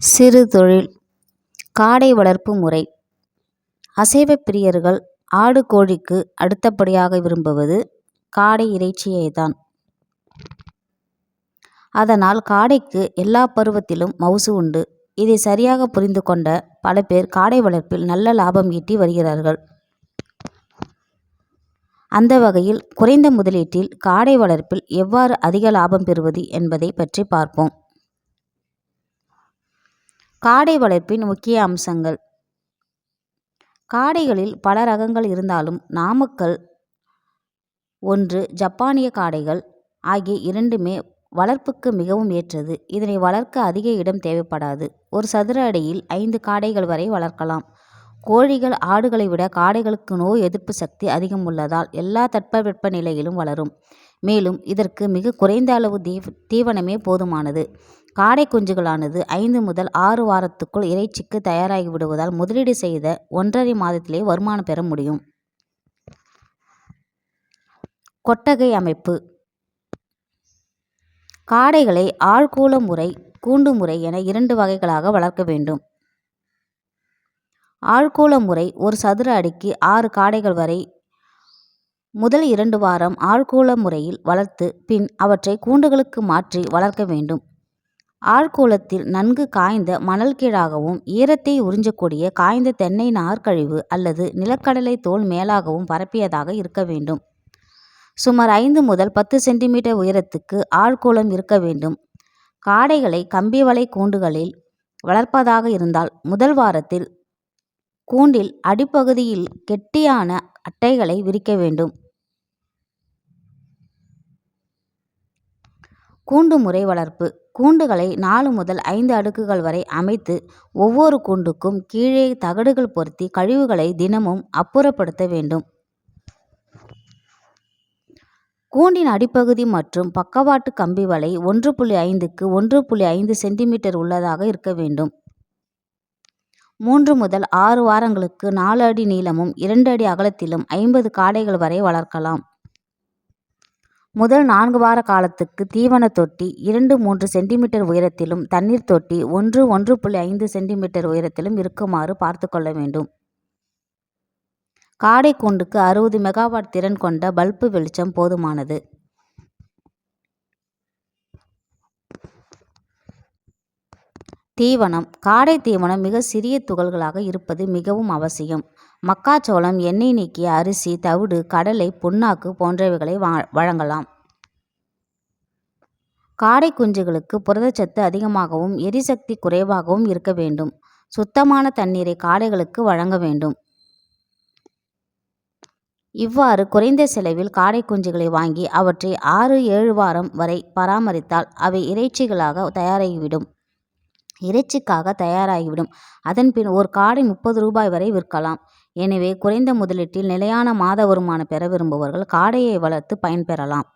சிறு தொழில். காடை வளர்ப்பு முறை. அசைவ பிரியர்கள் ஆடு கோழிக்கு அடுத்தபடியாக விரும்புவது காடை இறைச்சியை தான். அதனால் காடைக்கு எல்லா பருவத்திலும் மவுசு உண்டு. இதை சரியாக புரிந்து கொண்ட பல பேர் காடை வளர்ப்பில் நல்ல லாபம் ஈட்டி வருகிறார்கள். அந்த வகையில் குறைந்த முதலீட்டில் காடை வளர்ப்பில் எவ்வாறு அதிக லாபம் பெறுவது என்பதை பற்றி பார்ப்போம். காடை வளர்ப்பின் முக்கிய அம்சங்கள். காடைகளில் பல ரகங்கள் இருந்தாலும் நாமக்கல் ஒன்று ஜப்பானிய காடைகள் ஆகிய இரண்டுமே வளர்ப்புக்கு மிகவும் ஏற்றது. இதனை வளர்க்க அதிக இடம் தேவைப்படாது. ஒரு சதுர அடியில் ஐந்து காடைகள் வரை வளர்க்கலாம். கோழிகள் ஆடுகளை விட காடைகளுக்கு நோய் எதிர்ப்பு சக்தி அதிகம் உள்ளதால் எல்லா தட்பவெப்ப நிலையிலும் வளரும். மேலும் இதற்கு மிக குறைந்த அளவு தீவ் தீவனமே போதுமானது. காடை குஞ்சுகளானது ஐந்து முதல் ஆறு வாரத்துக்குள் இறைச்சிக்கு தயாராகி விடுவதால் முதலீடு செய்த ஒன்றரை மாதத்திலே வருமானம் பெற முடியும். கொட்டகை அமைப்பு. காடைகளை ஆழ்கூல முறை கூண்டு முறை என இரண்டு வகைகளாக வளர்க்க வேண்டும். ஆழ்கூல முறை ஒரு சதுர அடிக்கு ஆறு காடைகள் வரை முதல் இரண்டு வாரம் ஆழ்கூல முறையில் வளர்த்து பின் அவற்றை கூண்டுகளுக்கு மாற்றி வளர்க்க வேண்டும். ஆழ்கூலத்தில் நன்கு காய்ந்த மணல் கீழாகவும் ஈரத்தை உறிஞ்சக்கூடிய காய்ந்த தென்னை நார்க்கழிவு அல்லது நிலக்கடலை தோல் மேலாகவும் பரப்பியதாக இருக்க வேண்டும். சுமார் ஐந்து முதல் பத்து சென்டிமீட்டர் உயரத்துக்கு ஆழ்கோளம் இருக்க வேண்டும். காடைகளை கம்பி வலை கூண்டுகளில் வளர்ப்பதாக இருந்தால் முதல் வாரத்தில் கூண்டில் அடிப்பகுதியில் கெட்டியான அட்டைகளை விரிக்க வேண்டும். கூண்டு முறை வளர்ப்பு. கூண்டுகளை நாலு முதல் ஐந்து அடுக்குகள் வரை அமைத்து ஒவ்வொரு கூண்டுக்கும் கீழே தகடுகள் பொருத்தி கழிவுகளை தினமும் அப்புறப்படுத்த வேண்டும். கூண்டின் அடிப்பகுதி மற்றும் பக்கவாட்டு கம்பி வலை ஒன்று புள்ளி ஐந்துக்கு ஒன்று புள்ளி ஐந்து சென்டிமீட்டர் உள்ளதாக இருக்க வேண்டும். மூன்று முதல் ஆறு வாரங்களுக்கு நாலு அடி நீளமும் இரண்டு அடி அகலத்திலும் ஐம்பது காடைகள் வரை வளர்க்கலாம். முதல் நான்கு வார காலத்துக்கு தீவன தொட்டி இரண்டு மூன்று சென்டிமீட்டர் உயரத்திலும் தண்ணீர் தொட்டி ஒன்று ஒன்று புள்ளி ஐந்து சென்டிமீட்டர் உயரத்திலும் இருக்குமாறு பார்த்து கொள்ள வேண்டும். காடை கூண்டுக்கு அறுபது மெகாவாட் திறன் கொண்ட பல்பு வெளிச்சம் போதுமானது. தீவனம். காடை தீவனம் மிக சிறிய துகள்களாக இருப்பது மிகவும் அவசியம். மக்காச்சோளம் எண்ணெய் நீக்கிய அரிசி தவிடு கடலை புண்ணாக்கு போன்றவைகளை வழங்கலாம். காடை குஞ்சுகளுக்கு புரதச்சத்து அதிகமாகவும் எரிசக்தி குறைவாகவும் இருக்க வேண்டும். சுத்தமான தண்ணீரை காடைகளுக்கு வழங்க வேண்டும். இவ்வாறு குறைந்த செலவில் காடை குஞ்சுகளை வாங்கி அவற்றை ஆறு ஏழு வாரம் வரை பராமரித்தால் அவை இறைச்சிகளாக தயாராகிவிடும். இறைச்சிக்காக தயாராகிவிடும். அதன்பின் ஒரு காடை முப்பது ரூபாய் வரை விற்கலாம். எனவே குறைந்த முதலீட்டில் நிலையான மாத வருமானம் பெற விரும்புபவர்கள் காடையை வளர்த்து பயன்பெறலாம்.